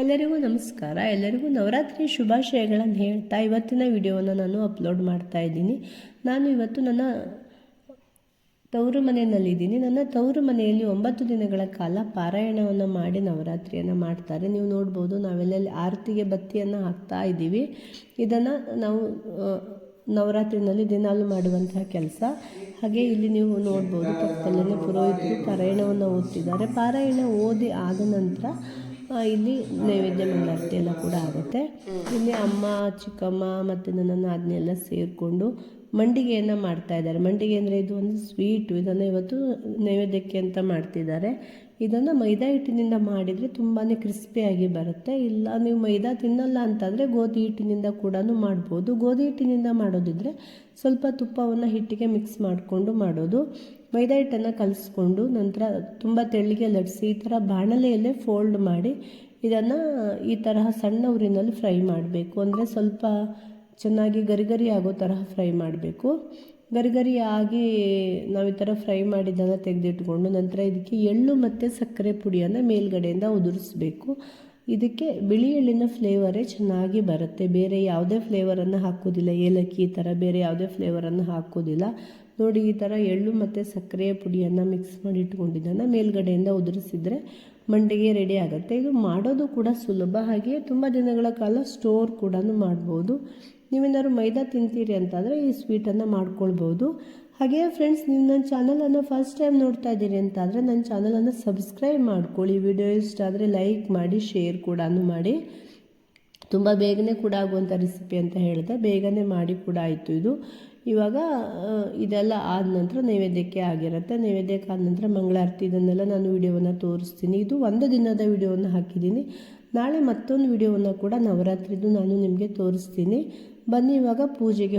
ಎಲ್ಲರಿಗೂ ನಮಸ್ಕಾರ. ಎಲ್ಲರಿಗೂ ನವರಾತ್ರಿ ಶುಭಾಶಯಗಳನ್ನು ಹೇಳ್ತಾ ಇವತ್ತಿನ ವಿಡಿಯೋವನ್ನು ನಾನು ಅಪ್ಲೋಡ್ ಮಾಡ್ತಾ ಇದ್ದೀನಿ. ನಾನು ಇವತ್ತು ನನ್ನ ತವರು ಮನೆಯಲ್ಲಿದ್ದೀನಿ. ನನ್ನ ತವರು ಮನೆಯಲ್ಲಿ ಒಂಬತ್ತು ದಿನಗಳ ಕಾಲ ಪಾರಾಯಣವನ್ನು ಮಾಡಿ ನವರಾತ್ರಿಯನ್ನು ಮಾಡ್ತಾರೆ. ನೀವು ನೋಡ್ಬೋದು ನಾವೆಲ್ಲ ಆರತಿಗೆ ಬತ್ತಿಯನ್ನು ಹಾಕ್ತಾ ಇದ್ದೀವಿ. ಇದನ್ನು ನಾವು ನವರಾತ್ರಿನಲ್ಲಿ ದಿನಾಲು ಮಾಡುವಂತಹ ಕೆಲಸ. ಹಾಗೆ ಇಲ್ಲಿ ನೀವು ನೋಡ್ಬೋದು ಪಕ್ಕದಲ್ಲೇ ಪುರೋಹಿತರು ಪಾರಾಯಣವನ್ನು ಓದ್ತಿದ್ದಾರೆ. ಪಾರಾಯಣ ಓದಿ ಆದ ನಂತರ ಇಲ್ಲಿ ನೈವೇದ್ಯ ಮಂಗಳಾರತಿ ಎಲ್ಲ ಕೂಡ ಆಗುತ್ತೆ. ಇಲ್ಲಿ ಅಮ್ಮ, ಚಿಕ್ಕಮ್ಮ ಮತ್ತು ನನ್ನ ಅದನ್ನೆಲ್ಲ ಸೇರಿಕೊಂಡು ಮಂಡಿಗೆಯನ್ನು ಮಾಡ್ತಾ ಇದ್ದಾರೆ. ಮಂಡಿಗೆ ಅಂದರೆ ಇದು ಒಂದು ಸ್ವೀಟು ಇದನ್ನು ಇವತ್ತು ನೈವೇದ್ಯಕ್ಕೆ ಅಂತ ಮಾಡ್ತಿದ್ದಾರೆ. ಇದನ್ನು ಮೈದಾ ಹಿಟ್ಟಿನಿಂದ ಮಾಡಿದರೆ ತುಂಬಾ ಕ್ರಿಸ್ಪಿಯಾಗಿ ಬರುತ್ತೆ. ಇಲ್ಲ, ನೀವು ಮೈದಾ ತಿನ್ನಲ್ಲ ಅಂತಂದರೆ ಗೋಧಿ ಹಿಟ್ಟಿನಿಂದ ಕೂಡ ಮಾಡ್ಬೋದು. ಗೋಧಿ ಹಿಟ್ಟಿನಿಂದ ಮಾಡೋದಿದ್ರೆ ಸ್ವಲ್ಪ ತುಪ್ಪವನ್ನು ಹಿಟ್ಟಿಗೆ ಮಿಕ್ಸ್ ಮಾಡಿಕೊಂಡು ಮಾಡೋದು. ಮೈದಾ ಹಿಟ್ಟನ್ನು ಕಲಿಸ್ಕೊಂಡು ನಂತರ ತುಂಬ ತೆಳ್ಳಗೆ ಲಟ್ಸಿ ಈ ಥರ ಬಾಣಲೆಯಲ್ಲೇ ಫೋಲ್ಡ್ ಮಾಡಿ ಇದನ್ನು ಈ ತರಹ ಸಣ್ಣ ಉರಿನಲ್ಲಿ ಫ್ರೈ ಮಾಡಬೇಕು. ಅಂದರೆ ಸ್ವಲ್ಪ ಚೆನ್ನಾಗಿ ಗರಿ ಗರಿ ಆಗೋ ತರಹ ಫ್ರೈ ಮಾಡಬೇಕು. ಗರಿ ಗರಿ ಆಗಿ ನಾವು ಈ ಥರ ಫ್ರೈ ಮಾಡಿದ್ದನ್ನು ತೆಗೆದಿಟ್ಕೊಂಡು ನಂತರ ಇದಕ್ಕೆ ಎಳ್ಳು ಮತ್ತು ಸಕ್ಕರೆ ಪುಡಿಯನ್ನು ಮೇಲ್ಗಡೆಯಿಂದ ಉದುರಿಸ್ಬೇಕು. ಇದಕ್ಕೆ ಬಿಳಿ ಎಳ್ಳಿನ ಫ್ಲೇವರೇ ಚೆನ್ನಾಗಿ ಬರುತ್ತೆ. ಬೇರೆ ಯಾವುದೇ ಫ್ಲೇವರನ್ನು ಹಾಕೋದಿಲ್ಲ. ಏಲಕ್ಕಿ ಈ ಥರ ಬೇರೆ ಯಾವುದೇ ಫ್ಲೇವರನ್ನು ಹಾಕೋದಿಲ್ಲ. ನೋಡಿ ಈ ಥರ ಎಳ್ಳು ಮತ್ತು ಸಕ್ಕರೆಯ ಪುಡಿಯನ್ನು ಮಿಕ್ಸ್ ಮಾಡಿ ಇಟ್ಕೊಂಡಿದ್ದನ್ನು ಮೇಲ್ಗಡೆಯಿಂದ ಉದುರಿಸಿದರೆ ಮಂಡಿಗೆ ರೆಡಿ ಆಗುತ್ತೆ. ಇದು ಮಾಡೋದು ಕೂಡ ಸುಲಭ. ಹಾಗೆ ತುಂಬ ದಿನಗಳ ಕಾಲ ಸ್ಟೋರ್ ಕೂಡ ಮಾಡ್ಬೋದು. ನೀವೇನಾದ್ರು ಮೈದಾ ತಿಂತೀರಿ ಅಂತಂದರೆ ಈ ಸ್ವೀಟನ್ನು ಮಾಡ್ಕೊಳ್ಬೋದು. ಹಾಗೆಯೇ ಫ್ರೆಂಡ್ಸ್ ನೀವು ನನ್ನ ಚಾನಲನ್ನು ಫಸ್ಟ್ ಟೈಮ್ ನೋಡ್ತಾ ಇದ್ದೀರಿ ಅಂತಾದರೆ ನನ್ನ ಚಾನಲನ್ನು ಸಬ್ಸ್ಕ್ರೈಬ್ ಮಾಡ್ಕೊಳ್ಳಿ. ವಿಡಿಯೋ ಇಷ್ಟ ಆದರೆ ಲೈಕ್ ಮಾಡಿ ಶೇರ್ ಕೂಡ ಮಾಡಿ. ತುಂಬ ಬೇಗನೆ ಕೂಡ ಆಗುವಂಥ ರೆಸಿಪಿ ಅಂತ ಹೇಳಿದೆ, ಬೇಗನೆ ಮಾಡಿ ಕೂಡ ಆಯಿತು ಇದು. ಇವಾಗ ಇದೆಲ್ಲ ಆದ ನಂತರ ನೈವೇದ್ಯಕ್ಕೆ ಆಗಿರುತ್ತೆ. ನೈವೇದ್ಯಕ್ಕೆ ಆದ ನಂತರ ಮಂಗಳಾರತಿ ಇದನ್ನೆಲ್ಲ ನಾನು ವಿಡಿಯೋವನ್ನು ತೋರಿಸ್ತೀನಿ. ಇದು ಒಂದು ದಿನದ ವಿಡಿಯೋವನ್ನು ಹಾಕಿದ್ದೀನಿ. ನಾಳೆ ಮತ್ತೊಂದು ವಿಡಿಯೋವನ್ನು ಕೂಡ ನವರಾತ್ರಿದು ನಾನು ನಿಮಗೆ ತೋರಿಸ್ತೀನಿ. ಬನ್ನಿ ಇವಾಗ ಪೂಜೆಗೆ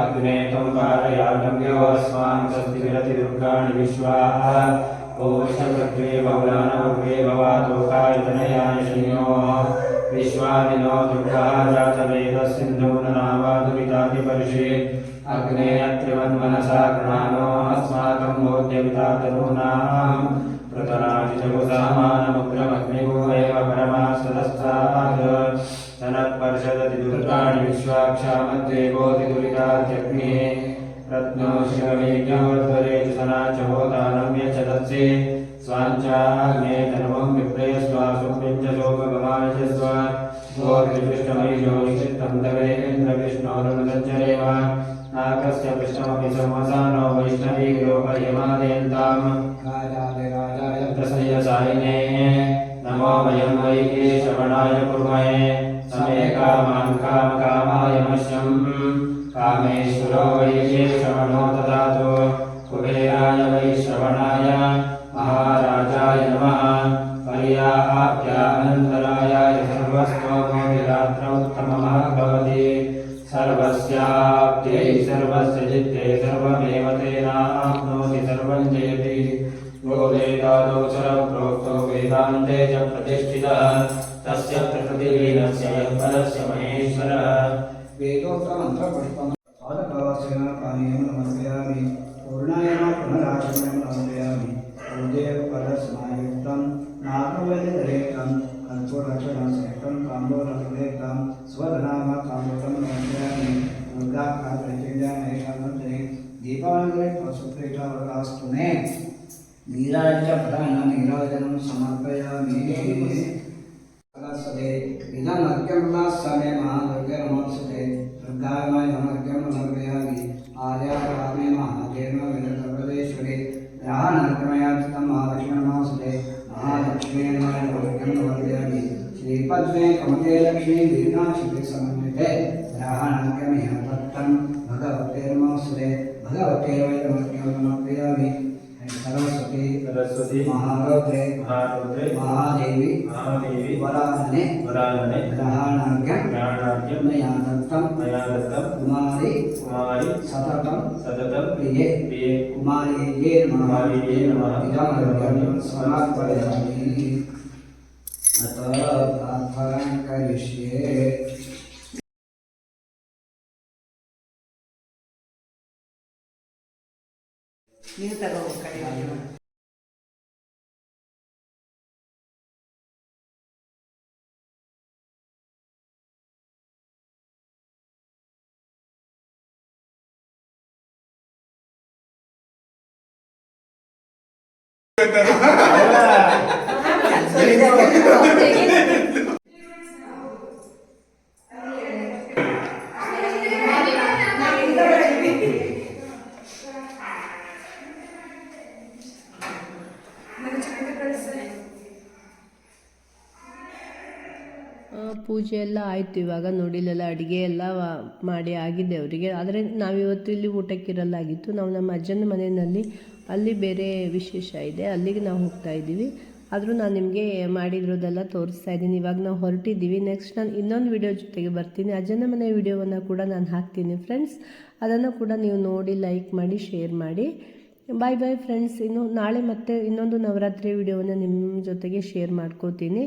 अग्ने त्वं पारयाटङ्गवस्मान् सस्तिरतिरुद्राणि विश्वाः ओषभग्रे बवलानभग्रे भवादोकायतनयानि शन्योः विश्वादिनो दुर्गः जातवेदसिन्धूननावादुरितादिपरिषे अग्ने अत्रिवन्मनसा गृहाणो अस्माकं बोध्यवितातरूणां पृतनादिजगुसामान चराचरो दानं यच्छदत्सि स्वाञ्चाग्ने धर्मं विप्रे स्वा स्वप्निञ्चोपगमायजस्व गोर्विष्टमयिजो निषित्तं दवे इन्द्रविष्णोरुणसञ्चरेव नाकस्य पृष्ठमपि समसा नो वैष्णवीलोपयमादयन्ताम् प्रसयसायिने। नमो वयं वैके श्रवणाय कुर्महे। समे कामान् काम कामाय मह्यम्। कामेश्वरो वैके श्रवणोत श्रवणाय महाराजाय नमः। पर्याप्यानन्तरायाय सर्वस्तोमोदिरात्रौत्तमः भवति। सर्वस्याप्त्यै सर्वस्य चित्ते सर्वमेव तेनाप्नोति सर्वं जयति यो वेदादोचरप्रोक्तो वेदान्ते च प्रतिष्ठितः। तस्य प्रकृतिलीनस्य यः महेश्वरः। वेदोक्तमन्त्रपुष्पं पूजेपरस्मायुक्तं नागवैदरेकं कर्पूरक्षणसेकं ताम्बूलसुलेकं स्वधनाम कामृतं नमस्यामि दुर्गाकान्तचिञ्जानेकमन्त्रे दीपावलिरे प्रसुप्रेतावकास्तु मे नीराजप्रधान नीराजनं समर्पयामि सदे इदमर्घ्यं समे महादुर्गनमोत्सते दुर्गामाय नमर्घ्यं समर्पयामि आर्यामे पद्मे कमले लक्ष्मी दीर्णाशिवे समन्विते ग्रहाणाङ्गमिहपत्तं भगवतेर्मसुरे भगवते वैरमज्ञानमर्पयामि सरस्वती सरस्वती महारौद्रे महारौद्रे महादेवी महादेवी वराहने वराहने ग्रहाणाख्यं ग्रहाणाख्यं मया दत्तं मया दत्तं कुमारी कुमारी सततं सततं प्रिये प्रिये कुमारी ये नमः। कुमारी ये नमः। इदं सर्वं समाप्तयामि अतः Yine de kayıyor. ಪೂಜೆ ಎಲ್ಲ ಆಯಿತು. ಇವಾಗ ನೋಡಿಲೆಲ್ಲ ಅಡುಗೆ ಎಲ್ಲ ಮಾಡಿ ಆಗಿದೆ ಅವರಿಗೆ. ಆದರೆ ನಾವಿವತ್ತು ಇಲ್ಲಿ ಊಟಕ್ಕಿರಲಾಗಿತ್ತು ನಾವು ನಮ್ಮ ಅಜ್ಜನ ಮನೆಯಲ್ಲಿ ಅಲ್ಲಿ ಬೇರೆ ವಿಶೇಷ ಇದೆ. ಅಲ್ಲಿಗೆ ನಾವು ಹೋಗ್ತಾ ಇದ್ದೀವಿ. ಆದರೂ ನಾನು ನಿಮಗೆ ಮಾಡಿರೋದೆಲ್ಲ ತೋರಿಸ್ತಾ ಇದ್ದೀನಿ. ಇವಾಗ ನಾವು ಹೊರಟಿದ್ದೀವಿ. ನೆಕ್ಸ್ಟ್ ನಾನು ಇನ್ನೊಂದು ವಿಡಿಯೋ ಜೊತೆಗೆ ಬರ್ತೀನಿ. ಅಜ್ಜನ ಮನೆ ವಿಡಿಯೋವನ್ನು ಕೂಡ ನಾನು ಹಾಕ್ತೀನಿ ಫ್ರೆಂಡ್ಸ್ ಅದನ್ನು ಕೂಡ ನೀವು ನೋಡಿ ಲೈಕ್ ಮಾಡಿ ಶೇರ್ ಮಾಡಿ. ಬಾಯ್ ಬಾಯ್ ಫ್ರೆಂಡ್ಸ್ ಇನ್ನು ನಾಳೆ ಮತ್ತೆ ಇನ್ನೊಂದು ನವರಾತ್ರಿ ವಿಡಿಯೋವನ್ನು ನಿಮ್ಮ ಜೊತೆಗೆ ಶೇರ್ ಮಾಡ್ಕೋತೀನಿ.